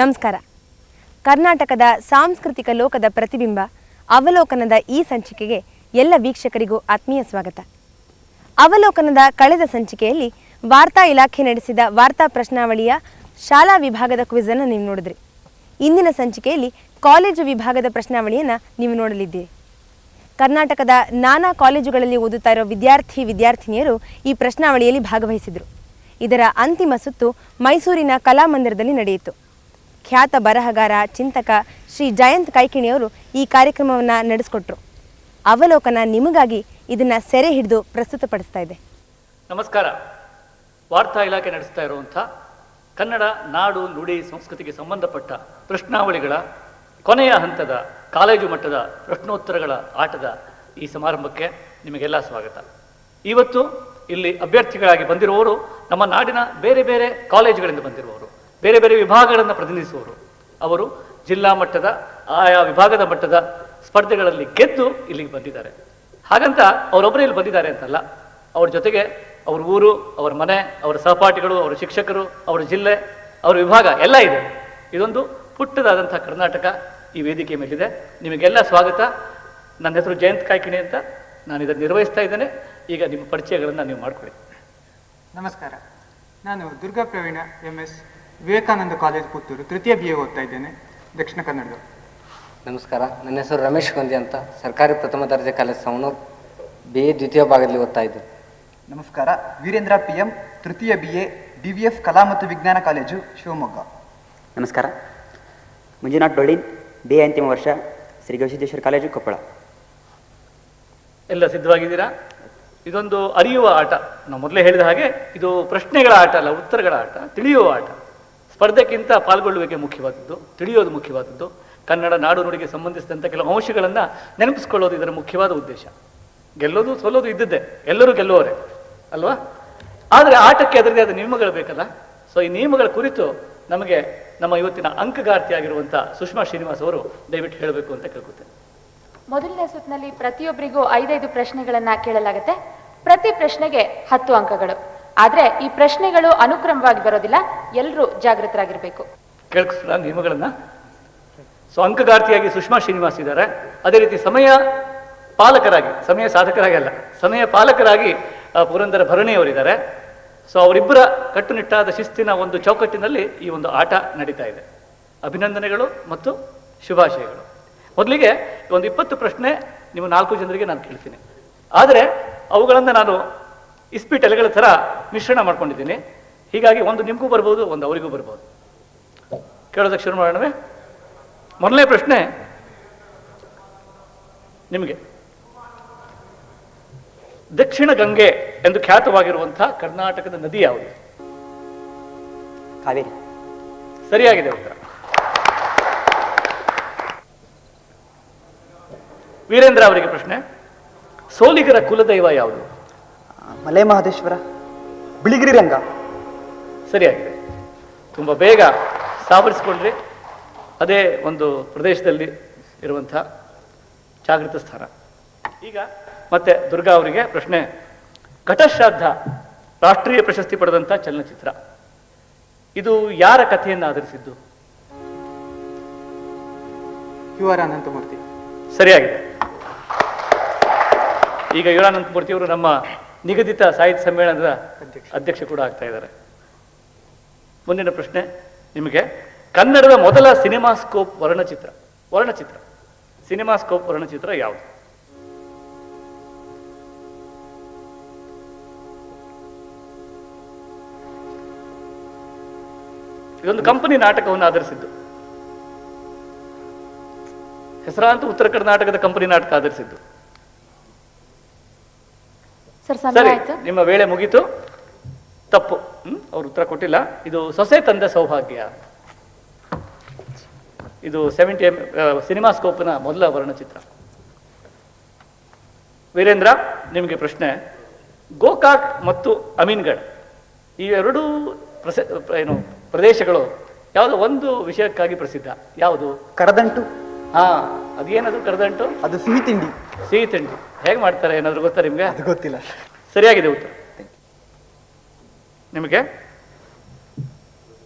ನಮಸ್ಕಾರ. ಕರ್ನಾಟಕದ ಸಾಂಸ್ಕೃತಿಕ ಲೋಕದ ಪ್ರತಿಬಿಂಬ, ಅವಲೋಕನದ ಈ ಸಂಚಿಕೆಗೆ ಎಲ್ಲ ವೀಕ್ಷಕರಿಗೂ ಆತ್ಮೀಯ ಸ್ವಾಗತ. ಅವಲೋಕನದ ಕಳೆದ ಸಂಚಿಕೆಯಲ್ಲಿ ವಾರ್ತಾ ಇಲಾಖೆ ನಡೆಸಿದ ವಾರ್ತಾ ಪ್ರಶ್ನಾವಳಿಯ ಶಾಲಾ ವಿಭಾಗದ ಕ್ವಿಜನ್ನು ನೀವು ನೋಡಿದ್ರಿ. ಇಂದಿನ ಸಂಚಿಕೆಯಲ್ಲಿ ಕಾಲೇಜು ವಿಭಾಗದ ಪ್ರಶ್ನಾವಳಿಯನ್ನು ನೀವು ನೋಡಲಿದ್ದೀರಿ. ಕರ್ನಾಟಕದ ನಾನಾ ಕಾಲೇಜುಗಳಲ್ಲಿ ಓದುತ್ತಾ ಇರೋ ವಿದ್ಯಾರ್ಥಿ, ವಿದ್ಯಾರ್ಥಿನಿಯರು ಈ ಪ್ರಶ್ನಾವಳಿಯಲ್ಲಿ ಭಾಗವಹಿಸಿದರು. ಇದರ ಅಂತಿಮ ಸುತ್ತು ಮೈಸೂರಿನ ಕಲಾಮಂದಿರದಲ್ಲಿ ನಡೆಯಿತು. ಖ್ಯಾತ ಬರಹಗಾರ, ಚಿಂತಕ ಶ್ರೀ ಜಯಂತ್ ಕೈಕಿಣಿಯವರು ಈ ಕಾರ್ಯಕ್ರಮವನ್ನು ನಡೆಸಿಕೊಟ್ರು. ಅವಲೋಕನ ನಿಮಗಾಗಿ ಇದನ್ನು ಸೆರೆ ಹಿಡಿದು ಪ್ರಸ್ತುತಪಡಿಸ್ತಾ ಇದೆ. ನಮಸ್ಕಾರ. ವಾರ್ತಾ ಇಲಾಖೆ ನಡೆಸ್ತಾ ಇರುವಂಥ ಕನ್ನಡ, ನಾಡು, ನುಡಿ, ಸಂಸ್ಕೃತಿಗೆ ಸಂಬಂಧಪಟ್ಟ ಪ್ರಶ್ನಾವಳಿಗಳ ಕೊನೆಯ ಹಂತದ ಕಾಲೇಜು ಮಟ್ಟದ ಪ್ರಶ್ನೋತ್ತರಗಳ ಆಟದ ಈ ಸಮಾರಂಭಕ್ಕೆ ನಿಮಗೆಲ್ಲ ಸ್ವಾಗತ. ಇವತ್ತು ಇಲ್ಲಿ ಅಭ್ಯರ್ಥಿಗಳಾಗಿ ಬಂದಿರುವವರು ನಮ್ಮ ನಾಡಿನ ಬೇರೆ ಬೇರೆ ಕಾಲೇಜುಗಳಿಂದ ಬಂದಿರುವವರು. ಬೇರೆ ಬೇರೆ ವಿಭಾಗಗಳನ್ನು ಪ್ರತಿನಿಧಿಸುವವರು ಅವರು ಜಿಲ್ಲಾ ಮಟ್ಟದ, ಆಯಾ ವಿಭಾಗದ ಮಟ್ಟದ ಸ್ಪರ್ಧೆಗಳಲ್ಲಿ ಗೆದ್ದು ಇಲ್ಲಿಗೆ ಬಂದಿದ್ದಾರೆ. ಹಾಗಂತ ಅವರೊಬ್ಬರೇ ಇಲ್ಲಿ ಬಂದಿದ್ದಾರೆ ಅಂತಲ್ಲ. ಅವ್ರ ಜೊತೆಗೆ ಅವ್ರ ಊರು, ಅವರ ಮನೆ, ಅವರ ಸಹಪಾಠಿಗಳು, ಅವರ ಶಿಕ್ಷಕರು, ಅವರ ಜಿಲ್ಲೆ, ಅವರ ವಿಭಾಗ ಎಲ್ಲ ಇದೆ. ಇದೊಂದು ಪುಟ್ಟದಾದಂಥ ಕರ್ನಾಟಕ ಈ ವೇದಿಕೆ ಮೇಲಿದೆ. ನಿಮಗೆಲ್ಲ ಸ್ವಾಗತ. ನನ್ನ ಹೆಸರು ಜಯಂತ್ ಕಾಯ್ಕಿಣಿ ಅಂತ ನಾನು ಇದನ್ನು ನಿರ್ವಹಿಸ್ತಾ ಇದ್ದೇನೆ. ಈಗ ನಿಮ್ಮ ಪರಿಚಯಗಳನ್ನು ನೀವು ಮಾಡಿಕೊಳ್ಳಿ. ನಮಸ್ಕಾರ. ನಾನು Durga Praveena M S Vivekananda college Puttur ತೃತೀಯ ಬಿ ಎ ಓದ್ತಾ ಇದ್ದೇನೆ ದಕ್ಷಿಣ ಕನ್ನಡ. ನಮಸ್ಕಾರ ನನ್ನ ಹೆಸರು ರಮೇಶ್ ಗೊಂದಿ ಅಂತ ಸರ್ಕಾರಿ ಪ್ರಥಮ ದರ್ಜೆ ಕಾಲೇಜ್ ಸವಣೂರು ಬಿ ಎ ದ್ವಿತೀಯ ಭಾಗದಲ್ಲಿ ಓದ್ತಾ ಇದ್ದೀನಿ ನಮಸ್ಕಾರ ವೀರೇಂದ್ರ ಪಿ ಎಂ ತೃತೀಯ B A D V F ಕಲಾ ಮತ್ತು ವಿಜ್ಞಾನ ಕಾಲೇಜು ಶಿವಮೊಗ್ಗ. ನಮಸ್ಕಾರ ಮಂಜುನಾಥ್ ಡೊಳ್ಳಿನ್ ಬಿ ಎ ಅಂತಿಮ ವರ್ಷ ಶ್ರೀ ಗವಿಸಿದ್ದೇಶ್ವರ ಕಾಲೇಜು ಕೊಪ್ಪಳ. ಎಲ್ಲ ಸಿದ್ಧವಾಗಿದ್ದೀರಾ? ಇದೊಂದು ಅರಿಯುವ ಆಟ. ನಾವು ಮೊದಲೇ ಹೇಳಿದ ಹಾಗೆ ಇದು ಪ್ರಶ್ನೆಗಳ ಆಟ ಅಲ್ಲ ಉತ್ತರಗಳ ಆಟ ತಿಳಿಯುವ ಆಟ. ಸ್ಪರ್ಧೆಗಿಂತ ಪಾಲ್ಗೊಳ್ಳುವಿಕೆ ಮುಖ್ಯವಾದದ್ದು, ತಿಳಿಯೋದು ಮುಖ್ಯವಾದದ್ದು, ಕನ್ನಡ ನಾಡು ನುಡಿಗೆ ಸಂಬಂಧಿಸಿದಂಥ ಕೆಲವು ಅಂಶಗಳನ್ನು ನೆನಪಿಸ್ಕೊಳ್ಳೋದು ಇದರ ಮುಖ್ಯವಾದ ಉದ್ದೇಶ. ಗೆಲ್ಲೋದು ಸೋಲೋದು ಇದ್ದದ್ದೇ, ಎಲ್ಲರೂ ಗೆಲ್ಲುವವರೇ, ಅಲ್ವಾ? ಆದರೆ ಆಟಕ್ಕೆ ಅದರದೇ ಆದ ನಿಯಮಗಳು ಬೇಕಲ್ಲ? ಸೊ ಈ ನಿಯಮಗಳ ಕುರಿತು ನಮಗೆ ನಮ್ಮ ಇವತ್ತಿನ ಅಂಕಗಾರ್ತಿಯಾಗಿರುವಂಥ ಸುಷ್ಮಾ ಶ್ರೀನಿವಾಸ್ ಅವರು ದಯವಿಟ್ಟು ಹೇಳಬೇಕು ಅಂತ ಕೇಳ್ಕೊತೇನೆ. ಮೊದಲನೇ ಸುತ್ತಿನಲ್ಲಿ ಪ್ರತಿಯೊಬ್ಬರಿಗೂ ಐದೈದು ಪ್ರಶ್ನೆಗಳನ್ನ ಕೇಳಲಾಗುತ್ತೆ. ಪ್ರತಿ ಪ್ರಶ್ನೆಗೆ ಹತ್ತು ಅಂಕಗಳು. ಆದ್ರೆ ಈ ಪ್ರಶ್ನೆಗಳು ಅನುಕ್ರಮವಾಗಿ ಬರೋದಿಲ್ಲ ಎಲ್ಲರೂ ಜಾಗೃತರಾಗಿರ್ಬೇಕು. ಕೇಳಿಸ್ತಾರ ನಿಯಮಗಳನ್ನ. ಸೊ ಅಂಕಗಾರ್ತಿಯಾಗಿ ಸುಷ್ಮಾ ಶ್ರೀನಿವಾಸ್ ಇದ್ದಾರೆ. ಅದೇ ರೀತಿ ಸಮಯ ಪಾಲಕರಾಗಿ, ಸಮಯ ಸಾಧಕರಾಗಿ ಅಲ್ಲ, ಸಮಯ ಪಾಲಕರಾಗಿ ಪುರಂದರ ಭರಣಿಯವರಿದ್ದಾರೆ ಸೊ ಅವರಿಬ್ಬರ ಕಟ್ಟುನಿಟ್ಟಾದ ಶಿಸ್ತಿನ ಒಂದು ಚೌಕಟ್ಟಿನಲ್ಲಿ ಈ ಒಂದು ಆಟ ನಡೀತಾ ಇದೆ. ಅಭಿನಂದನೆಗಳು ಮತ್ತು ಶುಭಾಶಯಗಳು. ಮೊದಲಿಗೆ ಒಂದು ಇಪ್ಪತ್ತು ಪ್ರಶ್ನೆ ನೀವು ನಾಲ್ಕು ಜನರಿಗೆ ನಾನು ಕೇಳ್ತೀನಿ. ಆದರೆ, ಅವುಗಳನ್ನು ನಾನು ಇಸ್ಪೀಟ್ ಎಲೆಗಳ ಥರ ಮಿಶ್ರಣ ಮಾಡ್ಕೊಂಡಿದ್ದೀನಿ. ಹೀಗಾಗಿ ಒಂದು ನಿಮಗೂ ಬರ್ಬೋದು ಒಂದು ಅವರಿಗೂ ಬರ್ಬೋದು. ಕೇಳೋದಕ್ಕೆ ಶುರು ಮಾಡೋಣವೇ? ಮೊದಲನೇ ಪ್ರಶ್ನೆ ನಿಮಗೆ. ದಕ್ಷಿಣ ಗಂಗೆ ಎಂದು ಖ್ಯಾತವಾಗಿರುವಂತಹ ಕರ್ನಾಟಕದ ನದಿ ಯಾವುದು? ಕಾವೇರಿ. ಸರಿಯಾಗಿದೆ ಉತ್ತರ. ವೀರೇಂದ್ರ ಅವರಿಗೆ ಪ್ರಶ್ನೆ. ಸೋಲಿಗರ ಕುಲದೈವ ಯಾವುದು? ಮಲೆ ಮಹದೇಶ್ವರ ಬಿಳಿಗಿರಿ ರಂಗ. ಸರಿಯಾಗಿದೆ ತುಂಬ ಬೇಗ ಸಾವರಿಸ್ಕೊಂಡ್ರಿ. ಅದೇ ಒಂದು ಪ್ರದೇಶದಲ್ಲಿ ಇರುವಂಥ ಜಾಗೃತ ಸ್ಥಾನ. ಈಗ ಮತ್ತೆ ದುರ್ಗಾ ಅವರಿಗೆ ಪ್ರಶ್ನೆ. ಘಟಶ್ರಾದ್ದ ರಾಷ್ಟ್ರೀಯ ಪ್ರಶಸ್ತಿ ಪಡೆದಂಥ ಚಲನಚಿತ್ರ. ಇದು ಯಾರ ಕಥೆಯನ್ನು ಆಧರಿಸಿದ್ದು? U R Ananthamurthy. ಸರಿಯಾಗಿದೆ. ಈಗ ಯುರಾನಂತ ಮೂರ್ತಿಯವರು ನಮ್ಮ ನಿಗದಿತ ಸಾಹಿತ್ಯ ಸಮ್ಮೇಳನದ ಅಧ್ಯಕ್ಷ. ಕೂಡ ಆಗ್ತಾ ಇದ್ದಾರೆ. ಮುಂದಿನ ಪ್ರಶ್ನೆ ನಿಮಗೆ ಕನ್ನಡದ ಮೊದಲ ಸಿನಿಮಾಸ್ಕೋಪ್ ವರ್ಣಚಿತ್ರ ವರ್ಣಚಿತ್ರ. ಸಿನಿಮಾಸ್ಕೋಪ್ ವರ್ಣಚಿತ್ರ ಯಾವುದು? ಇದೊಂದು ಕಂಪನಿ ನಾಟಕವನ್ನು ಆಧರಿಸಿದ್ದು. ಹೆಸರಾಂತ ಉತ್ತರ ಕರ್ನಾಟಕದ ಕಂಪನಿ ನಾಟಕ ಆಧರಿಸಿದ್ದು. ಸರ್ ಸರಿ ನಿಮ್ಮ ವೇಳೆ ಮುಗೀತು. ತಪ್ಪು. ಹ್ಮ್ ಅವ್ರು ಉತ್ತರ ಕೊಟ್ಟಿಲ್ಲ. ಇದು ಸೊಸೆ ತಂದ ಸೌಭಾಗ್ಯ. ಇದು ಸೆವೆಂಟಿ ಎಂ ಸಿನಿಮಾಸ್ಕೋಪ್ನ ಮೊದಲ ವರ್ಣಚಿತ್ರ. ವೀರೇಂದ್ರ ನಿಮಗೆ ಪ್ರಶ್ನೆ. ಗೋಕಾಕ್ ಮತ್ತು ಅಮೀನ್ಗಢ್ ಈ ಎರಡೂ ಪ್ರಸ ಏನು ಪ್ರದೇಶಗಳು ಯಾವುದೋ ಒಂದು ವಿಷಯಕ್ಕಾಗಿ ಪ್ರಸಿದ್ಧ. ಯಾವುದು? ಕರದಂಟು. ಹಾ ಅದೇನದು ಕರದಂಟು? ಅದು ಸಿಹಿ ತಿಂಡಿ ಸಿಹಿ ತಿಂಡಿ. ಹೇಗೆ ಮಾಡ್ತಾರೆ? ಏನಾದ್ರು ಗೊತ್ತಾ ನಿಮಗೆ? ಅದು ಗೊತ್ತಿಲ್ಲ. ಸರಿಯಾಗಿದೆ ಉತ್ತರ. ನಿಮಗೆ?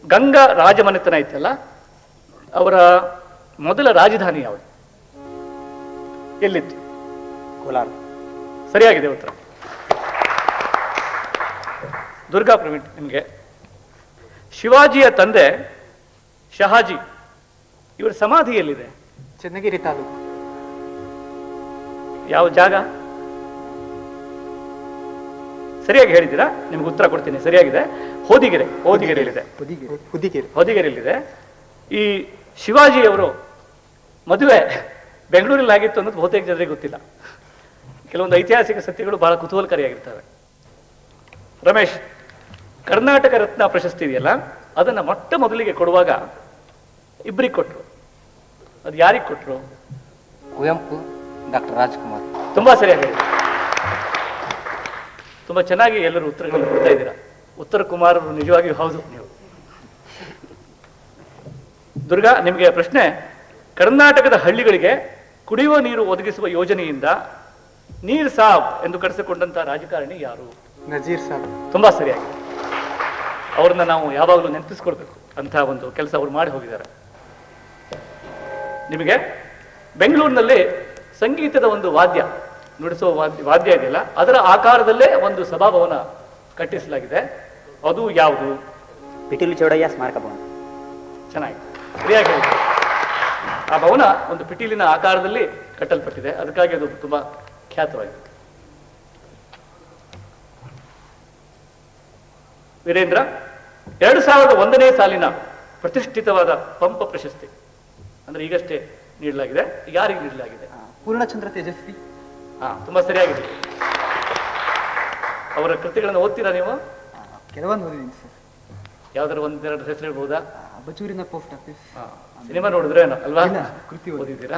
ಗಂಗಾ ರಾಜಮನೆತನ ಇತ್ತಲ್ಲ ಅವರ ಮೊದಲ ರಾಜಧಾನಿ ಯಾವುದು? ಎಲ್ಲಿತ್ತು? ಕೋಲಾರ. ಸರಿಯಾಗಿದೆ ಉತ್ತರ. ದುರ್ಗಾ ಪ್ರವೀಣ್ ನಿಮಗೆ. ಶಿವಾಜಿಯ ತಂದೆ ಶಹಾಜಿ ಇವರ ಸಮಾಧಿ ಎಲ್ಲಿದೆ ಚನ್ನಗಿರಿ ತಾಲೂಕು. ಯಾವ ಜಾಗ? ಸರಿಯಾಗಿ ಹೇಳಿದ್ದೀರಾ? ನಿಮ್ಗೆ ಉತ್ತರ ಕೊಡ್ತೀನಿ. ಸರಿಯಾಗಿದೆ. ಹೋದಿಗೆರೆ ಹೋದಿಗೆರೆಯಲ್ಲಿದೆ. ಹುದಿಗೆರೆ. ಹೊದಿಗೆರೆಯಲ್ಲಿದೆ. ಈ ಶಿವಾಜಿಯವರು ಮದುವೆ ಬೆಂಗಳೂರಲ್ಲಿ ಆಗಿತ್ತು ಅನ್ನೋದು ಬಹುತೇಕ ಜನರಿಗೆ ಗೊತ್ತಿಲ್ಲ. ಕೆಲವೊಂದು ಐತಿಹಾಸಿಕ ಸತ್ಯಗಳು ಬಹಳ ಕುತೂಹಲಕಾರಿಯಾಗಿರ್ತವೆ. ರಮೇಶ್ ಕರ್ನಾಟಕ ರತ್ನ ಪ್ರಶಸ್ತಿ ಇದೆಯಲ್ಲ? ಅದನ್ನ ಮೊಟ್ಟ ಮೊದಲಿಗೆ ಕೊಡುವಾಗ ಇಬ್ಬರಿಗೆ ಕೊಟ್ಟರು ಅದು ಯಾರಿಗೆ ಕೊಟ್ಟರು ಕುವೆಂಪು. ಡಾಕ್ಟರ್ ರಾಜ್ಕುಮಾರ್. ತುಂಬಾ ಸರಿಯಾಗಿ ತುಂಬಾ ಚೆನ್ನಾಗಿ ಎಲ್ಲರೂ ಉತ್ತರಗಳನ್ನು ಕೊಡ್ತಾ ಇದ್ದೀರಾ. ಉತ್ತರ ಕುಮಾರ್ ನಿಜವಾಗಿಯೂ ಹೌದು. ನೀವು ದುರ್ಗಾ ನಿಮಗೆ ಪ್ರಶ್ನೆ. ಕರ್ನಾಟಕದ ಹಳ್ಳಿಗಳಿಗೆ ಕುಡಿಯುವ ನೀರು ಒದಗಿಸುವ ಯೋಜನೆಯಿಂದ ನೀರ್ ಸಾಬ್ ಎಂದು ಕರೆಸಿಕೊಂಡಂತ ರಾಜಕಾರಣಿ ಯಾರು? ನಜೀರ್ ಸಾಬ್. ತುಂಬಾ ಸರಿಯಾಗಿ. ಅವ್ರನ್ನ ನಾವು ಯಾವಾಗಲೂ ನೆನಪಿಸ್ಕೊಳ್ಬೇಕು ಅಂತ ಒಂದು ಕೆಲಸ ಅವ್ರು ಮಾಡಿ ಹೋಗಿದ್ದಾರೆ. ನಿಮಗೆ ಬೆಂಗಳೂರಿನಲ್ಲಿ ಸಂಗೀತದ ಒಂದು ವಾದ್ಯ ನುಡಿಸುವ ವಾದ್ಯ ವಾದ್ಯ ಇದೆಯಲ್ಲ ಅದರ ಆಕಾರದಲ್ಲೇ ಒಂದು ಸಭಾಭವನ ಕಟ್ಟಿಸಲಾಗಿದೆ. ಅದು ಯಾವುದು? ಪಿಟೀಲು ಚೌಡಯ್ಯ ಸ್ಮಾರಕ ಭವನ. ಚೆನ್ನಾಗಿದೆ. ಸರಿಯಾಗಿ. ಆ ಭವನ ಒಂದು ಪಿಟೀಲಿನ ಆಕಾರದಲ್ಲಿ ಕಟ್ಟಲ್ಪಟ್ಟಿದೆ. ಅದಕ್ಕಾಗಿ ಅದು ತುಂಬಾ ಖ್ಯಾತವಾಗಿದೆ. ವೀರೇಂದ್ರ ಎರಡು ಸಾವಿರದ ಒಂದನೇ ಸಾಲಿನ ಪ್ರತಿಷ್ಠಿತವಾದ ಪಂಪ ಪ್ರಶಸ್ತಿ. ಅಂದ್ರೆ ಈಗಷ್ಟೇ ನೀಡಲಾಗಿದೆ. ಯಾರಿಗೆ ನೀಡಲಾಗಿದೆ? ಪೂರ್ಣಚಂದ್ರ ತೇಜಸ್ವಿ. ಹಾ ತುಂಬಾ ಸರಿಯಾಗಿದೆ. ಅವರ ಕೃತಿಗಳನ್ನು ಓದ್ತೀರಾ ನೀವು? ಕೆಲವೊಂದು ಓದಿದ್ದೀನಿ ಸರ್. ಯಾವ್ದಾದ್ರು ಒಂದೆರಡು ಹೆಸರು ಹೇಳ್ಬೋದಾ? ಆ, ಬಚೂರಿನ ಪೋಸ್ಟ್ ಆಫೀಸ್. ಸಿನಿಮಾ ನೋಡಿದ್ರೆ ಅಲ್ವಾ? ಕೃತಿ ಓದಿದ್ದೀರಾ?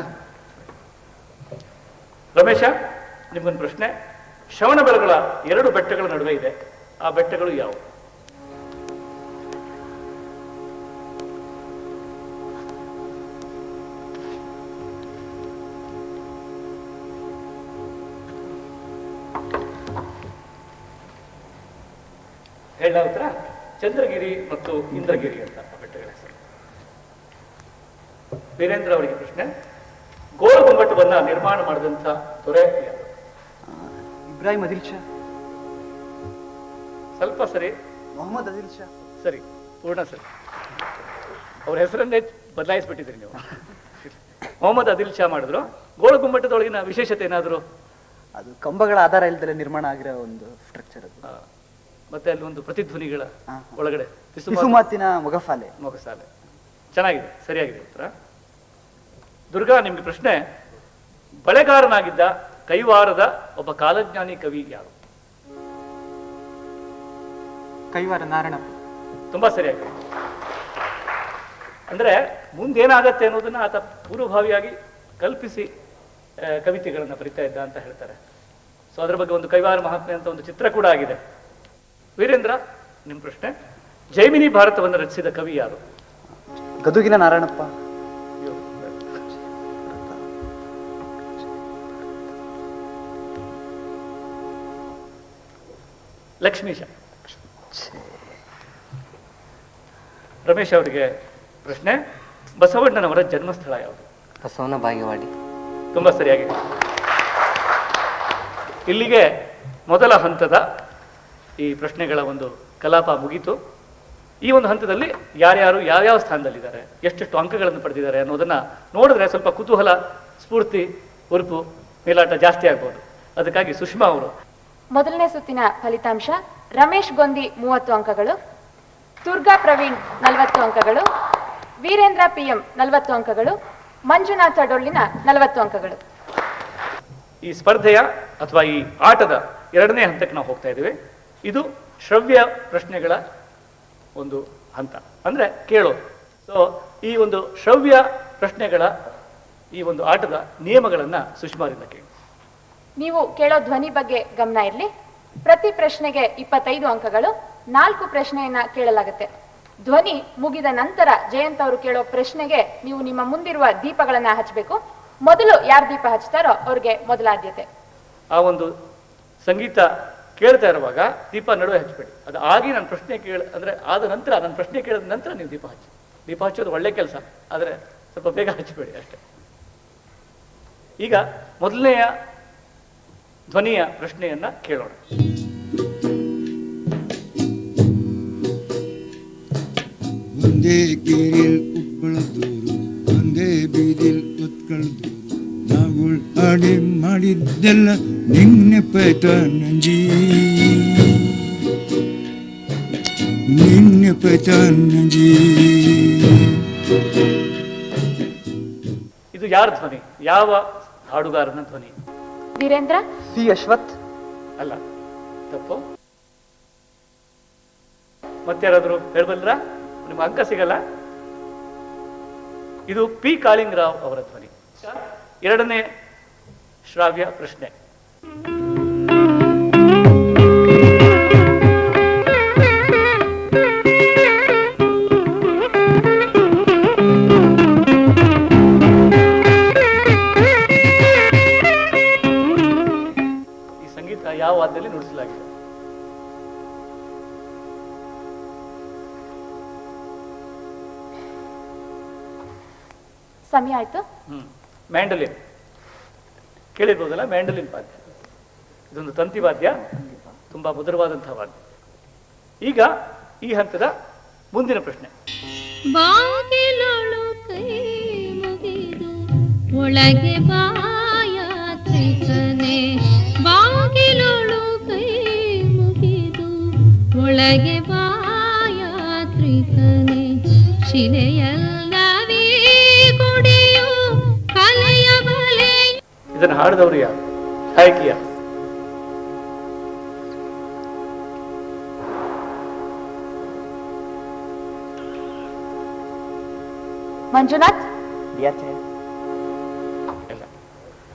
ರಮೇಶ ನಿಮ್ಗೊಂದು ಪ್ರಶ್ನೆ. ಶ್ರವಣ ಬೆಳಗಳ ಎರಡು ಬೆಟ್ಟಗಳ ನಡುವೆ ಇದೆ. ಆ ಬೆಟ್ಟಗಳು ಯಾವುವು ಹೇಳ ಉತ್ತರ ಚಂದ್ರಗಿರಿ ಮತ್ತು ಇಂದ್ರಗಿರಿ ಅಂತ ಬೆಟ್ಟಗಳ ಹೆಸರು. ವೀರೇಂದ್ರ ಅವರಿಗೆ ಪ್ರಶ್ನೆ. ಗೋಳ ಗುಮ್ಮಟವನ್ನ ನಿರ್ಮಾಣ ಮಾಡಿದಂತ ದೊರೆ ಇಬ್ರಾಹಿಂ ಅದಿಲ್ ಶಾ ಸ್ವಲ್ಪ ಸರಿ. ಮೊಹಮ್ಮದ್ ಅದಿಲ್ ಶಾ ಸರಿ ಪೂರ್ಣ ಸರಿ. ಅವ್ರ ಹೆಸರನ್ನೇ ಬದಲಾಯಿಸ್ಬಿಟ್ಟಿದ್ರಿ ನೀವು. ಮೊಹಮ್ಮದ್ ಅದಿಲ್ ಶಾ ಮಾಡಿದ್ರು. ಗೋಳ ಗುಮ್ಮಟದೊಳಗಿನ ವಿಶೇಷತೆ ಏನಾದ್ರು? ಅದು ಕಂಬಗಳ ಆಧಾರ ಇಲ್ಲದಲ್ಲೇ ನಿರ್ಮಾಣ ಆಗಿರೋ ಒಂದು ಸ್ಟ್ರಕ್ಚರ್ ಅದು. ಮತ್ತೆ ಅಲ್ಲಿ ಒಂದು ಪ್ರತಿಧ್ವನಿಗಳ ಒಳಗಡೆ ಮಾತಿನ ಮೊಗಸಾಲೆ. ಮೊಗಫಾಲೆ ಮೊಗಸಾಲೆ. ಚೆನ್ನಾಗಿದೆ ಸರಿಯಾಗಿದೆ ಉತ್ತರ. ದುರ್ಗಾ ನಿಮ್ಗೆ ಪ್ರಶ್ನೆ. ಬಳೆಗಾರನಾಗಿದ್ದ ಕೈವಾರದ ಒಬ್ಬ ಕಾಲಜ್ಞಾನಿ ಕವಿ ಯಾರು? ಕೈವಾರ ನಾರಾಯಣ. ತುಂಬಾ ಸರಿಯಾಗಿದೆ. ಅಂದ್ರೆ ಮುಂದೇನಾಗತ್ತೆ ಅನ್ನೋದನ್ನ ಆತ ಪೂರ್ವಭಾವಿಯಾಗಿ ಕಲ್ಪಿಸಿ ಕವಿತೆಗಳನ್ನ ಬರಿತಾ ಇದ್ದ ಅಂತ ಹೇಳ್ತಾರೆ. ಸೊ ಅದರ ಬಗ್ಗೆ ಒಂದು ಕೈವಾರ ಮಹಾತ್ಮೆ ಅಂತ ಒಂದು ಚಿತ್ರ ಕೂಡ ಆಗಿದೆ. ವೀರೇಂದ್ರ ನಿಮ್ ಪ್ರಶ್ನೆ. ಜೈಮಿನಿ ಭಾರತವನ್ನು ರಚಿಸಿದ ಕವಿ ಯಾರು? ಗದುಗಿನ ನಾರಾಯಣಪ್ಪ. ಲಕ್ಷ್ಮೀಶ. ರಮೇಶ್ ಅವರಿಗೆ ಪ್ರಶ್ನೆ. ಬಸವಣ್ಣನವರ ಜನ್ಮಸ್ಥಳ ಯಾವುದು? ಬಸವನ ಬಾಗೇವಾಡಿ. ತುಂಬಾ ಸರಿಯಾಗಿದೆ. ಇಲ್ಲಿಗೆ ಮೊದಲ ಹಂತದ ಈ ಪ್ರಶ್ನೆಗಳ ಒಂದು ಕಲಾಪ ಮುಗೀತು. ಈ ಒಂದು ಹಂತದಲ್ಲಿ ಯಾರ್ಯಾರು ಯಾವ್ಯಾವ ಸ್ಥಾನದಲ್ಲಿದ್ದಾರೆ ಎಷ್ಟೆಷ್ಟು ಅಂಕಗಳನ್ನು ಪಡೆದಿದ್ದಾರೆ ಅನ್ನೋದನ್ನ ನೋಡಿದ್ರೆ ಸ್ವಲ್ಪ ಕುತೂಹಲ ಸ್ಫೂರ್ತಿ ಉರುಪು ಮೇಲಾಟ ಜಾಸ್ತಿ ಆಗ್ಬೋದು. ಅದಕ್ಕಾಗಿ ಸುಷ್ಮಾ ಅವರು. ಮೊದಲನೇ ಸುತ್ತಿನ ಫಲಿತಾಂಶ ರಮೇಶ್ ಗೊಂದಿ ಮೂವತ್ತು ಅಂಕಗಳು ದುರ್ಗಾ ಪ್ರವೀಣ್ ನಲವತ್ತು ಅಂಕಗಳು ವೀರೇಂದ್ರ ಪಿಎಂ ನಲವತ್ತು ಅಂಕಗಳು ಮಂಜುನಾಥ ಡೊಳ್ಳಿನ ನಲವತ್ತು ಅಂಕಗಳು. ಈ ಸ್ಪರ್ಧೆಯ ಅಥವಾ ಈ ಆಟದ ಎರಡನೇ ಹಂತಕ್ಕೆ ನಾವು ಹೋಗ್ತಾ ಇದ್ದೀವಿ. ಇದು ಶ್ರವ್ಯ ಪ್ರಶ್ನೆಗಳ ಒಂದು ಹಂತ. ಅಂದ್ರೆ ಕೇಳೋ. ಸೊ ಈ ಒಂದು ಶ್ರವ್ಯ ಪ್ರಶ್ನೆಗಳ ಈ ಒಂದು ಆಟದ ನಿಯಮಗಳನ್ನು ಸುಷ್ಮಾರಿಂದ ಕೇಳಿ. ನೀವು ಕೇಳೋ ಧ್ವನಿ ಬಗ್ಗೆ ಗಮನ ಇರಲಿ. ಪ್ರತಿ ಪ್ರಶ್ನೆಗೆ ಇಪ್ಪತ್ತೈದು ಅಂಕಗಳು ನಾಲ್ಕು ಪ್ರಶ್ನೆಯನ್ನ ಕೇಳಲಾಗುತ್ತೆ. ಧ್ವನಿ ಮುಗಿದ ನಂತರ ಜಯಂತ್ ಅವರು ಕೇಳೋ ಪ್ರಶ್ನೆಗೆ ನೀವು ನಿಮ್ಮ ಮುಂದಿರುವ ದೀಪಗಳನ್ನ ಹಚ್ಚಬೇಕು ಮೊದಲು ಯಾರು ದೀಪ ಹಚ್ತಾರೋ ಅವ್ರಿಗೆ ಮೊದಲ ಆದ್ಯತೆ ಆ ಒಂದು ಸಂಗೀತ ಕೇಳ್ತಾ ಇರುವಾಗ ದೀಪ ನಡುವೆ ಹಚ್ಚಬೇಡಿ ಅದು ಆಗಿ ನನ್ನ ಪ್ರಶ್ನೆ ಕೇಳ, ಅಂದ್ರೆ ಆದ ನಂತರ, ನನ್ನ ಪ್ರಶ್ನೆ ಕೇಳಿದ ನಂತರ ನೀವು ದೀಪ ಹಚ್ಚಿ. ದೀಪ ಹಚ್ಚೋದು ಒಳ್ಳೆ ಕೆಲಸ, ಆದರೆ ಸ್ವಲ್ಪ ಬೇಗ ಹಚ್ಚಬೇಡಿ ಅಷ್ಟೇ. ಈಗ ಮೊದಲನೆಯ ಧ್ವನಿಯ ಪ್ರಶ್ನೆಯನ್ನ ಕೇಳೋಣ. ಒಂದೇ ಕೇರಿಲ್ ಒಂದೇ ಬೀದಿಲ್ ಉತ್ಕೊಳ್ದೋರು ಆಡಿ ಮಾಡಿದ್ದೆಲ್ಲ ನಿನ್ನೆ ಪೈತ ನಂಜಿ. ನಿನ್ನೆ ಪೈತ ನಂಜಿ. ಇದು ಯಾರ ಧ್ವನಿ? ಯಾವ ಹಾಡುಗಾರನ ಧ್ವನಿ? ವೀರೇಂದ್ರ? ಸಿ ಅಶ್ವಥ್. ಅಲ್ಲ ತಪ್ಪು. ಮತ್ತಾರಾದ್ರು ಹೇಳ್ಬಲ್ರ? ನಿಮ್ಮ ಅಂಕ ಸಿಗಲ್ಲ? ಇದು ಪಿ. ಕಾಳಿಂಗರಾವ್ ಅವರ ಧ್ವನಿ. ಎರಡನೇ ಶ್ರಾವ್ಯ ಪ್ರಶ್ನೆ. ಈ ಸಂಗೀತ ಯಾವ ವಾದ್ಯದಲ್ಲಿ ನುಡಿಸಲಾಗಿದೆ? ಸಮಯ ಆಯ್ತು. ಹ್ಮ್. ಮ್ಯಾಂಡಲಿನ್ ಕೇಳಿರ್ಬೋದಲ್ಲ? ಮ್ಯಾಂಡಲಿನ್ ವಾದ್ಯ ಇದೊಂದು ತಂತಿ ವಾದ್ಯ. ತುಂಬಾ ಮಧುರವಾದಂತಹ ವಾದ್ಯ. ಈಗ ಈ ಹಂತದ ಮುಂದಿನ ಪ್ರಶ್ನೆ. ಒಳಗೆ ಬಾಯಾತ್ರಿಕನೆ ಬಾಗಿಲೊಳು ಕೈ ಮುಗಿದು ಒಳಗೆ ಬಾಯಾತ್ರಿಕನೆ ಶಿಲೆಯಲ್ಲವೇ ಇದನ್ನು ಹಾಡಿದವರು ಯಾರು? ಯಾರು? ಮಂಜುನಾಥ್? ಇಲ್ಲ.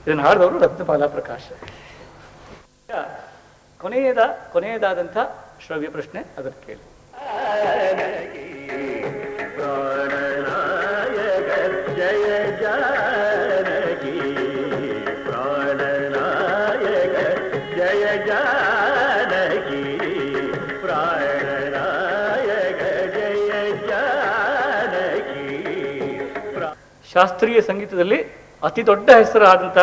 ಇದನ್ನು ಹಾಡಿದವರು ರತ್ನಪಾಲ ಪ್ರಕಾಶ್. ಕೊನೆಯದ ಕೊನೆಯದಾದಂಥ ಶ್ರವ್ಯ ಪ್ರಶ್ನೆ ಅದನ್ನು ಕೇಳಿ. ಶಾಸ್ತ್ರೀಯ ಸಂಗೀತದಲ್ಲಿ ಅತಿ ದೊಡ್ಡ ಹೆಸರಾದಂಥ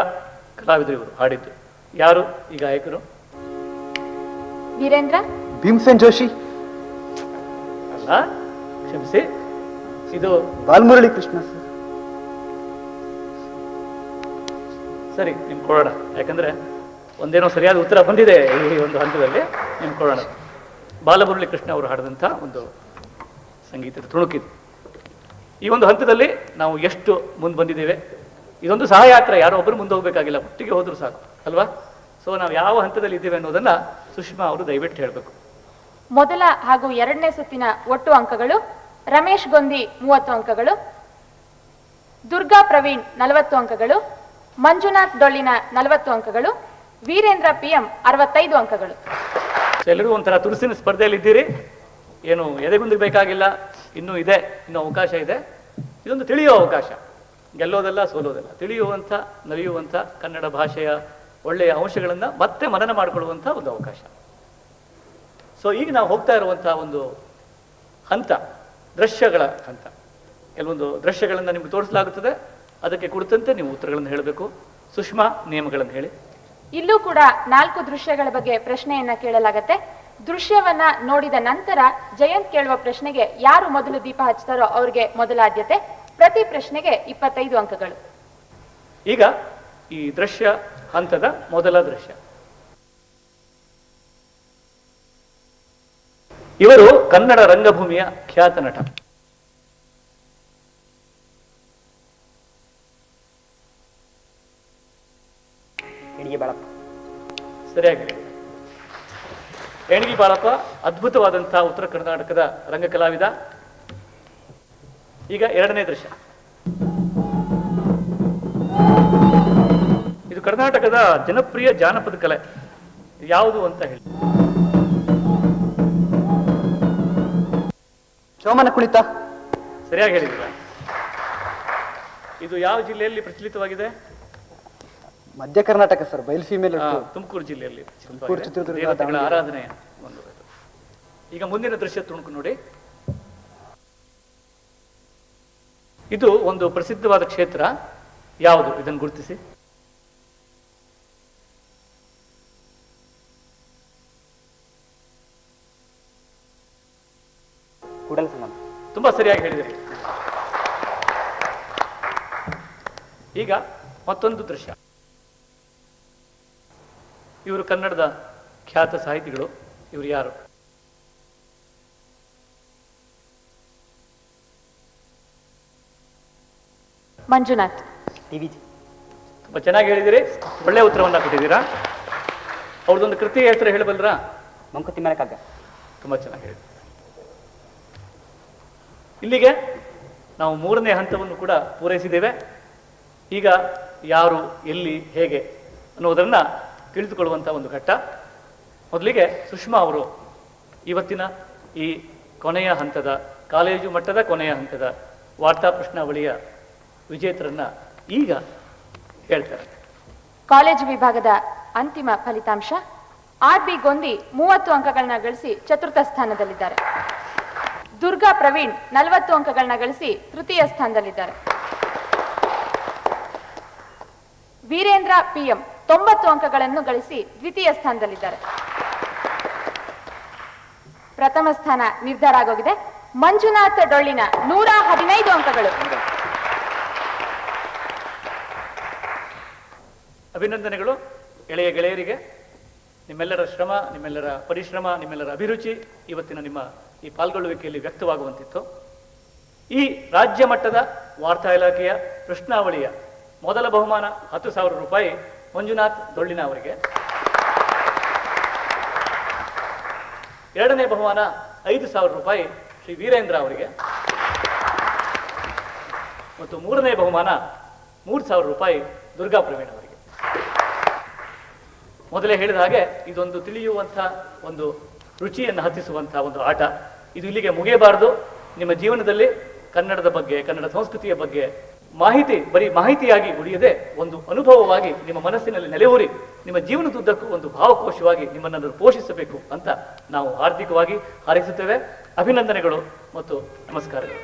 ಕಲಾವಿದರು ಇವರು ಹಾಡಿದ್ದು. ಯಾರು ಈ ಗಾಯಕರು? ವೀರೇಂದ್ರ? ಭೀಮಸೇನ್ ಜೋಶಿ. ಅಲ್ಲ ಕ್ಷಮಿಸಿ. ಇದು ಬಾಲ್ಮುರಳಿ ಕೃಷ್ಣ ಸರ್. ಸರಿ ನಿಮ್ಗೆ ಕೊಡೋಣ. ಯಾಕಂದ್ರೆ ಒಂದೇನೋ ಸರಿಯಾದ ಉತ್ತರ ಬಂದಿದೆ ಈ ಒಂದು ಹಂತದಲ್ಲಿ. ನಿಮ್ಗೆ ಕೊಡೋಣ. ಬಾಲಮುರಳಿ ಕೃಷ್ಣ ಅವರು ಹಾಡಿದಂಥ ಒಂದು ಸಂಗೀತದ ತುಣುಕಿದು. ಈ ಒಂದು ಹಂತದಲ್ಲಿ ನಾವು ಎಷ್ಟು ಮುಂದೆ ಬಂದಿದ್ದೇವೆ. ಇದೊಂದು ಸಹಾಯಾತ್ರ ಯಾರೋ ಒಬ್ಬರು ಮುಂದೆ ಹೋಗ್ಬೇಕಾಗಿಲ್ಲ ಒಟ್ಟಿಗೆ ಹೋದ್ರು ಸಾಕು ಅಲ್ವಾ? ಸೊ ನಾವು ಯಾವ ಹಂತದಲ್ಲಿ ಇದ್ದೇವೆ ಅನ್ನೋದನ್ನ ಸುಷ್ಮಾ ಅವರು ದಯವಿಟ್ಟು ಹೇಳಬೇಕು. ಮೊದಲ ಹಾಗೂ ಎರಡನೇ ಸುತ್ತಿನ ಒಟ್ಟು ಅಂಕಗಳು ರಮೇಶ್ ಗೊಂದಿ ಮೂವತ್ತು ಅಂಕಗಳು ದುರ್ಗಾ ಪ್ರವೀಣ್ ನಲವತ್ತು ಅಂಕಗಳು ಮಂಜುನಾಥ್ ಡೊಳ್ಳಿನ ನಲವತ್ತು ಅಂಕಗಳು ವೀರೇಂದ್ರ ಪಿ ಎಂ ಅರವತ್ತೈದು ಅಂಕಗಳು. ಎಲ್ಲರೂ ಒಂಥರ ತುರುಸಿನ ಸ್ಪರ್ಧೆಯಲ್ಲಿ ಇದ್ದೀರಿ ಏನು ಬೇಕಾಗಿಲ್ಲ ಇನ್ನೂ ಇದೆ ಇನ್ನೂ ಅವಕಾಶ ಇದೆ. ಇದೊಂದು ತಿಳಿಯುವ ಅವಕಾಶ. ಗೆಲ್ಲೋದಲ್ಲ, ಸೋಲೋದಲ್ಲ. ತಿಳಿಯುವಂಥ, ನಲಿಯುವಂಥ ಕನ್ನಡ ಭಾಷೆಯ ಒಳ್ಳೆಯ ಅಂಶಗಳನ್ನು ಮತ್ತೆ ಮನನ ಮಾಡಿಕೊಳ್ಳುವಂಥ ಒಂದು ಅವಕಾಶ. ಸೊ ಈಗ ನಾವು ಹೋಗ್ತಾ ಇರುವಂಥ ಒಂದು ಹಂತ, ದೃಶ್ಯಗಳ ಹಂತ. ಕೆಲವೊಂದು ದೃಶ್ಯಗಳನ್ನು ನಿಮ್ಗೆ ತೋರಿಸಲಾಗುತ್ತದೆ. ಅದಕ್ಕೆ ಕುರಿತಂತೆ ನೀವು ಉತ್ತರಗಳನ್ನು ಹೇಳಬೇಕು. ಸುಷ್ಮಾ, ನಿಯಮಗಳನ್ನು ಹೇಳಿ. ಇಲ್ಲೂ ಕೂಡ ನಾಲ್ಕು ದೃಶ್ಯಗಳ ಬಗ್ಗೆ ಪ್ರಶ್ನೆಯನ್ನ ಕೇಳಲಾಗತ್ತೆ. ದೃಶ್ಯವನ್ನ ನೋಡಿದ ನಂತರ ಜಯಂತ್ ಕೇಳುವ ಪ್ರಶ್ನೆಗೆ ಯಾರು ಮೊದಲು ದೀಪ ಹಚ್ತಾರೋ ಅವ್ರಿಗೆ ಮೊದಲ ಆದ್ಯತೆ ಪ್ರತಿ ಪ್ರಶ್ನೆಗೆ ಇಪ್ಪತ್ತೈದು ಅಂಕಗಳು. ಈಗ ಈ ದೃಶ್ಯ ಹಂತದ ಮೊದಲ ದೃಶ್ಯ. ಇವರು ಕನ್ನಡ ರಂಗಭೂಮಿಯ ಖ್ಯಾತ ನಟ. ಬಾಳಪ್ಪ ಅದ್ಭುತವಾದಂತಹ ಉತ್ತರ ಕರ್ನಾಟಕದ ರಂಗ ಕಲಾವಿದ ಈಗ ಎರಡನೇ ದೃಶ್ಯ. ಇದು ಕರ್ನಾಟಕದ ಜನಪ್ರಿಯ ಜಾನಪದ ಕಲೆ. ಯಾವುದು ಅಂತ ಹೇಳಿ. ಶೋಮನ ಕುಣಿತ ಸರಿಯಾಗಿ ಹೇಳಿದ್ದೀರಾ? ಇದು ಯಾವ ಜಿಲ್ಲೆಯಲ್ಲಿ ಪ್ರಚಲಿತವಾಗಿದೆ? ಮಧ್ಯ ಕರ್ನಾಟಕ ಸರ್ ಬಯಲು ಫೀಮೇಲ್ ಆ, ತುಮಕೂರು ಜಿಲ್ಲೆಯಲ್ಲಿ. ತುಮಕೂರು, ಚಿತ್ರದುರ್ಗ, ಆರಾಧನೆ. ಒಂದು ಈಗ ಮುಂದಿನ ದೃಶ್ಯ ತುಣುಕು ನೋಡಿ. ಇದು ಒಂದು ಪ್ರಸಿದ್ಧವಾದ ಕ್ಷೇತ್ರ. ಯಾವುದು? ಇದನ್ನು ಗುರುತಿಸಿ. ಕೂಡಲ ಸಂಗಮ ತುಂಬಾ ಸರಿಯಾಗಿ ಹೇಳಿದಿರಿ. ಈಗ ಮತ್ತೊಂದು ದೃಶ್ಯ. ಇವರು ಕನ್ನಡದ ಖ್ಯಾತ ಸಾಹಿತಿಗಳು. ಇವರು ಯಾರು? ಮಂಜುನಾಥ್. ತುಂಬಾ ಚೆನ್ನಾಗಿ ಹೇಳಿದಿರಿ. ಒಳ್ಳೆ ಉತ್ತರವನ್ನ ಕೊಟ್ಟಿದ್ದೀರಾ? ಅವ್ರದ್ದೊಂದು ಕೃತಿ ಹೆಸರು ಹೇಳಬಲ್ರಾ ಮಂಕುತಿ ಮೇಲೆ ಕಗ್ಗ ತುಂಬಾ ಚೆನ್ನಾಗಿ ಹೇಳಿದ್ರಿ. ಇಲ್ಲಿಗೆ ನಾವು ಮೂರನೇ ಹಂತವನ್ನು ಕೂಡ ಪೂರೈಸಿದ್ದೇವೆ. ಈಗ ಯಾರು ಎಲ್ಲಿ ಹೇಗೆ ಅನ್ನೋದನ್ನ ತಿಳಿದುಕೊಳ್ಳುವಂಥ ಒಂದು ಘಟ್ಟ. ಮೊದಲಿಗೆ ಸುಷ್ಮಾ ಅವರು ಇವತ್ತಿನ ಈ ಕೊನೆಯ ಹಂತದ, ಕಾಲೇಜು ಮಟ್ಟದ ಕೊನೆಯ ಹಂತದ ವಾರ್ತಾ ಪ್ರಶ್ನಾವಳಿಯ ವಿಜೇತರನ್ನ ಈಗ ಹೇಳ್ತಾರೆ. ಕಾಲೇಜು ವಿಭಾಗದ ಅಂತಿಮ ಫಲಿತಾಂಶ, ಆರ್ ಬಿ ಗೊಂದಿ ಮೂವತ್ತು ಅಂಕಗಳನ್ನ ಗಳಿಸಿ ಚತುರ್ಥ ಸ್ಥಾನದಲ್ಲಿದ್ದಾರೆ. ದುರ್ಗಾ ಪ್ರವೀಣ್ ನಲವತ್ತು ಅಂಕಗಳನ್ನ ಗಳಿಸಿ ತೃತೀಯ ಸ್ಥಾನದಲ್ಲಿದ್ದಾರೆ. ವೀರೇಂದ್ರ ಪಿಎಂ ತೊಂಬತ್ತು ಅಂಕಗಳನ್ನು ಗಳಿಸಿ ದ್ವಿತೀಯ ಸ್ಥಾನದಲ್ಲಿದ್ದಾರೆ. ಪ್ರಥಮ ಸ್ಥಾನ ನಿರ್ಧಾರ ಆಗೋಗಿದೆ. ಮಂಜುನಾಥ್ ಡೊಳ್ಳಿನ ನೂರ ಹದಿನೈದು ಅಂಕಗಳು. ಅಭಿನಂದನೆಗಳು ಎಳೆಯ ಗೆಳೆಯರಿಗೆ. ನಿಮ್ಮೆಲ್ಲರ ಶ್ರಮ, ನಿಮ್ಮೆಲ್ಲರ ಪರಿಶ್ರಮ, ನಿಮ್ಮೆಲ್ಲರ ಅಭಿರುಚಿ ಇವತ್ತಿನ ನಿಮ್ಮ ಈ ಪಾಲ್ಗೊಳ್ಳುವಿಕೆಯಲ್ಲಿ ವ್ಯಕ್ತವಾಗುವಂತಿತ್ತು. ಈ ರಾಜ್ಯ ಮಟ್ಟದ ವಾರ್ತಾ ಇಲಾಖೆಯ ಪ್ರಶ್ನಾವಳಿಯ ಮೊದಲ ಬಹುಮಾನ ಹತ್ತು ಸಾವಿರ ರೂಪಾಯಿ ಮಂಜುನಾಥ್ ದೊಳ್ಳಿನ ಅವರಿಗೆ. ಎರಡನೇ ಬಹುಮಾನ ಐದು ಸಾವಿರ ರೂಪಾಯಿ ಶ್ರೀ ವೀರೇಂದ್ರ ಅವರಿಗೆ. ಮತ್ತು ಮೂರನೇ ಬಹುಮಾನ ಮೂರು ಸಾವಿರ ರೂಪಾಯಿ ದುರ್ಗಾ ಪ್ರವೀಣ್ ಅವರಿಗೆ. ಮೊದಲೇ ಹೇಳಿದ ಹಾಗೆ ಇದೊಂದು ತಿಳಿಯುವಂಥ ಒಂದು ರುಚಿಯನ್ನು ಹತ್ತಿಸುವಂಥ ಒಂದು ಆಟ. ಇದು ಇಲ್ಲಿಗೆ ಮುಗಿಯಬಾರದು. ನಿಮ್ಮ ಜೀವನದಲ್ಲಿ ಕನ್ನಡದ ಬಗ್ಗೆ, ಕನ್ನಡ ಸಂಸ್ಕೃತಿಯ ಬಗ್ಗೆ ಮಾಹಿತಿ, ಬರೀ ಮಾಹಿತಿಯಾಗಿ ಉಳಿಯದೆ ಒಂದು ಅನುಭವವಾಗಿ ನಿಮ್ಮ ಮನಸ್ಸಿನಲ್ಲಿ ನೆಲೆಯೂರಿ ನಿಮ್ಮ ಜೀವನದುದ್ದಕ್ಕೂ ಒಂದು ಭಾವಕೋಶವಾಗಿ ನಿಮ್ಮನ್ನು ಪೋಷಿಸಬೇಕು ಅಂತ ನಾವು ಹಾರ್ದಿಕವಾಗಿ ಹಾರೈಸುತ್ತೇವೆ. ಅಭಿನಂದನೆಗಳು ಮತ್ತು ನಮಸ್ಕಾರಗಳು.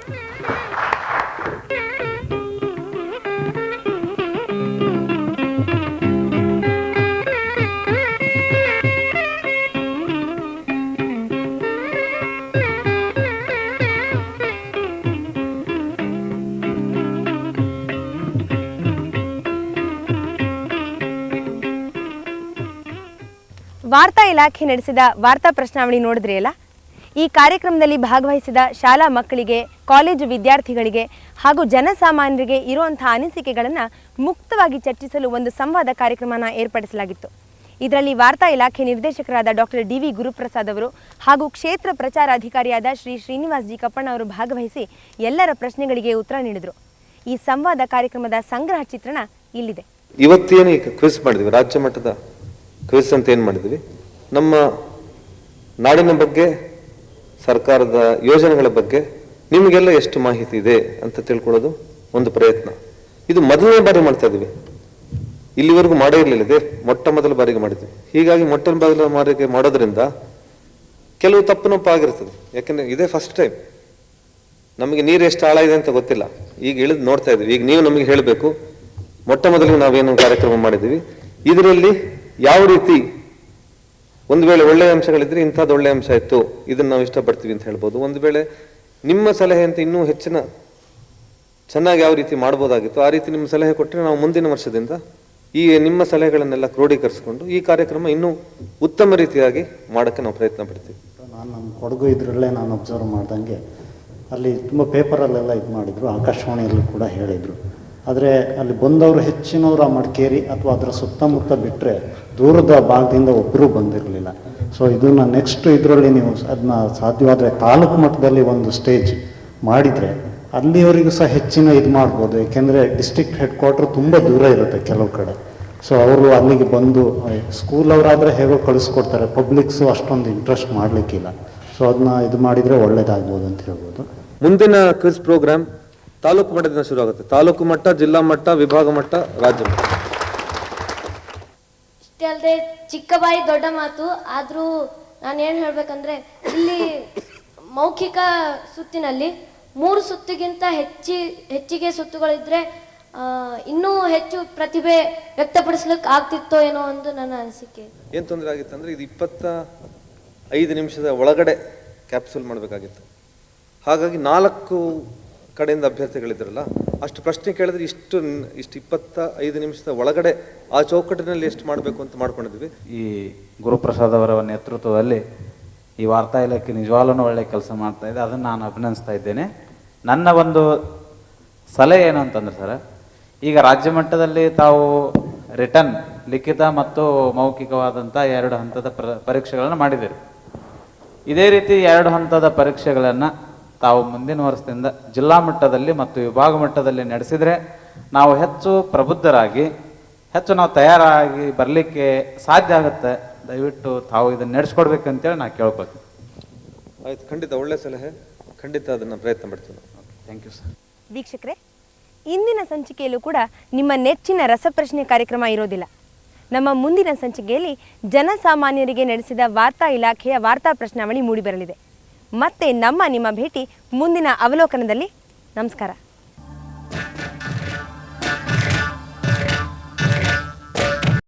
ವಾರ್ತಾ ಇಲಾಖೆ ನಡೆಸಿದ ವಾರ್ತಾ ಪ್ರಶ್ನಾವಳಿ ನೋಡಿದ್ರಿ ಅಲ್ಲ ಈ ಕಾರ್ಯಕ್ರಮದಲ್ಲಿ ಭಾಗವಹಿಸಿದ ಶಾಲಾ ಮಕ್ಕಳಿಗೆ, ಕಾಲೇಜು ವಿದ್ಯಾರ್ಥಿಗಳಿಗೆ ಹಾಗೂ ಜನಸಾಮಾನ್ಯರಿಗೆ ಇರುವಂತಹ ಅನಿಸಿಕೆಗಳನ್ನು ಮುಕ್ತವಾಗಿ ಚರ್ಚಿಸಲು ಒಂದು ಸಂವಾದ ಕಾರ್ಯಕ್ರಮನ ಏರ್ಪಡಿಸಲಾಗಿತ್ತು. ಇದರಲ್ಲಿ ವಾರ್ತಾ ಇಲಾಖೆ ನಿರ್ದೇಶಕರಾದ ಡಾಕ್ಟರ್ ಡಿ ವಿ ಗುರುಪ್ರಸಾದ್ ಅವರು ಹಾಗೂ ಕ್ಷೇತ್ರ ಪ್ರಚಾರ ಅಧಿಕಾರಿಯಾದ ಶ್ರೀ ಶ್ರೀನಿವಾಸ್ ಜಿ ಕಪ್ಪಣ್ಣ ಅವರು ಭಾಗವಹಿಸಿ ಎಲ್ಲರ ಪ್ರಶ್ನೆಗಳಿಗೆ ಉತ್ತರ ನೀಡಿದರು. ಈ ಸಂವಾದ ಕಾರ್ಯಕ್ರಮದ ಸಂಗ್ರಹ ಚಿತ್ರಣ ಇಲ್ಲಿದೆ. ಇವತ್ತೇನು ಕ್ವಿಸ್ ಮಾಡಿದ್ವಿ? ರಾಜ್ಯ ಮಟ್ಟದ ಅಂತ ಏನು ಮಾಡಿದ್ವಿ. ನಮ್ಮ ನಾಡಿನ ಬಗ್ಗೆ, ಸರ್ಕಾರದ ಯೋಜನೆಗಳ ಬಗ್ಗೆ ನಿಮಗೆಲ್ಲ ಎಷ್ಟು ಮಾಹಿತಿ ಇದೆ ಅಂತ ತಿಳ್ಕೊಳ್ಳೋದು ಒಂದು ಪ್ರಯತ್ನ. ಇದು ಮೊದಲನೇ ಬಾರಿ ಮಾಡ್ತಾ ಇದ್ವಿ. ಇಲ್ಲಿವರೆಗೂ ಮಾಡೇ ಇರಲಿಲ್ಲ ಇದೆ. ಮೊಟ್ಟ ಮೊದಲ ಬಾರಿಗೆ ಮಾಡಿದ್ವಿ. ಹೀಗಾಗಿ ಮೊಟ್ಟ ಮೊದಲ ಬಾರಿಗೆ ಮಾಡೋದ್ರಿಂದ ಕೆಲವು ತಪ್ಪು ನಪ್ಪು ಆಗಿರ್ತದೆ. ಯಾಕಂದ್ರೆ ಇದೇ ಫಸ್ಟ್ ಟೈಮ್ ನಮಗೆ ನೀರು ಎಷ್ಟು ಆಳ ಇದೆ ಅಂತ ಗೊತ್ತಿಲ್ಲ. ಈಗ ಇಳಿದು ನೋಡ್ತಾ ಇದ್ವಿ. ಈಗ ನೀವು ನಮಗೆ ಹೇಳಬೇಕು. ಮೊಟ್ಟ ಮೊದಲಿಗೆ ನಾವೇನು ಕಾರ್ಯಕ್ರಮ ಮಾಡಿದ್ದೀವಿ. ಇದರಲ್ಲಿ ಯಾವ ರೀತಿ ಒಂದು ವೇಳೆ ಒಳ್ಳೆಯ ಅಂಶಗಳಿದ್ರೆ ಇಂಥದ್ದು ಒಳ್ಳೆಯ ಅಂಶ ಇತ್ತು, ಇದನ್ನು ನಾವು ಇಷ್ಟಪಡ್ತೀವಿ ಅಂತ ಹೇಳ್ಬೋದು. ಒಂದು ವೇಳೆ ನಿಮ್ಮ ಸಲಹೆ ಅಂತ ಇನ್ನೂ ಹೆಚ್ಚಿನ ಚೆನ್ನಾಗಿ ಯಾವ ರೀತಿ ಮಾಡ್ಬೋದಾಗಿತ್ತು, ಆ ರೀತಿ ನಿಮ್ಮ ಸಲಹೆ ಕೊಟ್ಟರೆ ನಾವು ಮುಂದಿನ ವರ್ಷದಿಂದ ಈ ನಿಮ್ಮ ಸಲಹೆಗಳನ್ನೆಲ್ಲ ಕ್ರೋಢೀಕರಿಸಿಕೊಂಡು ಈ ಕಾರ್ಯಕ್ರಮ ಇನ್ನೂ ಉತ್ತಮ ರೀತಿಯಾಗಿ ಮಾಡೋಕ್ಕೆ ನಾವು ಪ್ರಯತ್ನ ಪಡ್ತೀವಿ. ನಾನು ನಮ್ಮ ಕೊಡಗು ಇದರಲ್ಲೇ ನಾನು ಅಬ್ಸರ್ವ್ ಮಾಡ್ದಂಗೆ ಅಲ್ಲಿ ತುಂಬ ಪೇಪರಲ್ಲೆಲ್ಲ ಇದು ಮಾಡಿದರು, ಆಕಾಶವಾಣಿಯಲ್ಲೂ ಕೂಡ ಹೇಳಿದರು. ಆದರೆ ಅಲ್ಲಿ ಬಂದವರು ಹೆಚ್ಚಿನವರು ಆ ಮಡಿಕೇರಿ ಅಥವಾ ಅದರ ಸುತ್ತಮುತ್ತ ಬಿಟ್ಟರೆ ದೂರದ ಭಾಗದಿಂದ ಒಬ್ಬರೂ ಬಂದಿರಲಿಲ್ಲ. ಸೊ ಇದನ್ನು ನೆಕ್ಸ್ಟ್ ಇದರಲ್ಲಿ ನೀವು ಅದನ್ನ ಸಾಧ್ಯವಾದರೆ ತಾಲೂಕು ಮಟ್ಟದಲ್ಲಿ ಒಂದು ಸ್ಟೇಜ್ ಮಾಡಿದರೆ ಅಲ್ಲಿಯವರಿಗೂ ಸಹ ಹೆಚ್ಚಿನ ಇದು ಮಾಡ್ಬೋದು. ಏಕೆಂದರೆ ಡಿಸ್ಟ್ರಿಕ್ಟ್ ಹೆಡ್ ಕ್ವಾರ್ಟರ್ ತುಂಬ ದೂರ ಇರುತ್ತೆ ಕೆಲವು ಕಡೆ. ಸೊ ಅವರು ಅಲ್ಲಿಗೆ ಬಂದು ಸ್ಕೂಲ್ ಅವರಾದರೆ ಹೇಗೋ ಕಳಿಸ್ಕೊಡ್ತಾರೆ. ಪಬ್ಲಿಕ್ಸು ಅಷ್ಟೊಂದು ಇಂಟ್ರೆಸ್ಟ್ ಮಾಡಲಿಕ್ಕಿಲ್ಲ. ಸೊ ಅದನ್ನ ಇದು ಮಾಡಿದರೆ ಒಳ್ಳೇದಾಗ್ಬೋದು ಅಂತ ಹೇಳ್ಬೋದು. ಮುಂದಿನ ಕ್ವಿಸ್ ಪ್ರೋಗ್ರಾಮ್ ತಾಲೂಕು ಮಟ್ಟದಿಂದ ಶುರು ಆಗುತ್ತೆ. ತಾಲೂಕು ಮಟ್ಟ ಜಿಲ್ಲಾ ಮಟ್ಟ ವಿಭಾಗ ಮಟ್ಟ ರಾಜ್ಯ ಮಟ್ಟ. ಇಷ್ಟೇ ಅಲ್ಲದೆ ಚಿಕ್ಕ ಬಾಯಿ ದೊಡ್ಡ ಮಾತು ಆದರೂ ನಾನು ಏನು ಹೇಳಬೇಕಂದ್ರೆ ಇಲ್ಲಿ ಮೌಖಿಕ ಸುತ್ತಿನಲ್ಲಿ ಮೂರು ಸುತ್ತಿಗಿಂತ ಹೆಚ್ಚಿ ಹೆಚ್ಚಿಗೆ ಸುತ್ತುಗಳಿದ್ರೆ ಆ, ಇನ್ನೂ ಹೆಚ್ಚು ಪ್ರತಿಭೆ ವ್ಯಕ್ತಪಡಿಸ್ಲಿಕ್ಕೆ ಆಗ್ತಿತ್ತೋ ಏನೋ ಒಂದು ನನ್ನ ಅನಿಸಿಕೆ. ಏನು ತೊಂದರೆ ಆಗಿತ್ತು ಅಂದರೆ ಇದು ಇಪ್ಪತ್ತ ಐದು ನಿಮಿಷದ ಒಳಗಡೆ ಕ್ಯಾಪ್ಸೂಲ್ ಮಾಡಬೇಕಾಗಿತ್ತು. ಹಾಗಾಗಿ ನಾಲ್ಕು ಕಡೆಯಿಂದ ಅಭ್ಯರ್ಥಿಗಳಿದ್ರಲ್ಲ, ಅಷ್ಟು ಪ್ರಶ್ನೆ ಕೇಳಿದ್ರೆ ಇಷ್ಟು ಇಷ್ಟು ಇಪ್ಪತ್ತ ಐದು ನಿಮಿಷದ ಒಳಗಡೆ ಆ ಚೌಕಟ್ಟಿನಲ್ಲಿ ಎಷ್ಟು ಮಾಡಬೇಕು ಅಂತ ಮಾಡ್ಕೊಂಡಿದ್ವಿ. ಈ ಗುರುಪ್ರಸಾದ್ ಅವರ ನೇತೃತ್ವದಲ್ಲಿ ಈ ವಾರ್ತಾ ಇಲಾಖೆ ನಿಜವಾಗ್ಲೂ ಒಳ್ಳೆ ಕೆಲಸ ಮಾಡ್ತಾ ಇದೆ. ಅದನ್ನು ನಾನು ಅಭಿನಂದಿಸ್ತಾ ಇದ್ದೇನೆ. ನನ್ನ ಒಂದು ಸಲಹೆ ಏನು ಅಂತಂದ್ರೆ ಸರ್, ಈಗ ರಾಜ್ಯ ಮಟ್ಟದಲ್ಲಿ ತಾವು ರಿಟರ್ನ್, ಲಿಖಿತ ಮತ್ತು ಮೌಖಿಕವಾದಂಥ ಎರಡು ಹಂತದ ಪ್ರ, ಪರೀಕ್ಷೆಗಳನ್ನು ಮಾಡಿದ್ದೀರಿ. ಇದೇ ರೀತಿ ಎರಡು ಹಂತದ ಪರೀಕ್ಷೆಗಳನ್ನು ತಾವು ಮುಂದಿನ ವರ್ಷದಿಂದ ಜಿಲ್ಲಾ ಮಟ್ಟದಲ್ಲಿ ಮತ್ತು ವಿಭಾಗ ಮಟ್ಟದಲ್ಲಿ ನಡೆಸಿದರೆ ನಾವು ಹೆಚ್ಚು ಪ್ರಬುದ್ಧರಾಗಿ ಹೆಚ್ಚು ನಾವು ತಯಾರಾಗಿ ಬರಲಿಕ್ಕೆ ಸಾಧ್ಯ ಆಗುತ್ತೆ. ದಯವಿಟ್ಟು ತಾವು ಇದನ್ನು ನಡೆಸ್ಕೊಡ್ಬೇಕಂತೇಳಿ ನಾನು ಕೇಳ್ಬೇಕು ಆಯ್ತು ಖಂಡಿತ ಒಳ್ಳೆ ಸಲಹೆ. ಖಂಡಿತ ಅದನ್ನು ಪ್ರಯತ್ನ ಪಡ್ತೀನಿ ಥ್ಯಾಂಕ್ ಯು ಸರ್ ವೀಕ್ಷಕರೇ ಇಂದಿನ ಸಂಚಿಕೆಯಲ್ಲೂ ಕೂಡ ನಿಮ್ಮ ನೆಚ್ಚಿನ ರಸಪ್ರಶ್ನೆ ಕಾರ್ಯಕ್ರಮ ಇರೋದಿಲ್ಲ. ನಮ್ಮ ಮುಂದಿನ ಸಂಚಿಕೆಯಲ್ಲಿ ಜನಸಾಮಾನ್ಯರಿಗೆ ನಡೆಸಿದ ವಾರ್ತಾ ಇಲಾಖೆಯ ವಾರ್ತಾ ಪ್ರಶ್ನಾವಳಿ ಮೂಡಿಬರಲಿದೆ. ಮತ್ತೆ ನಮ್ಮ ನಿಮ್ಮ ಭೇಟಿ ಮುಂದಿನ ಅವಲೋಕನದಲ್ಲಿ. ನಮಸ್ಕಾರ.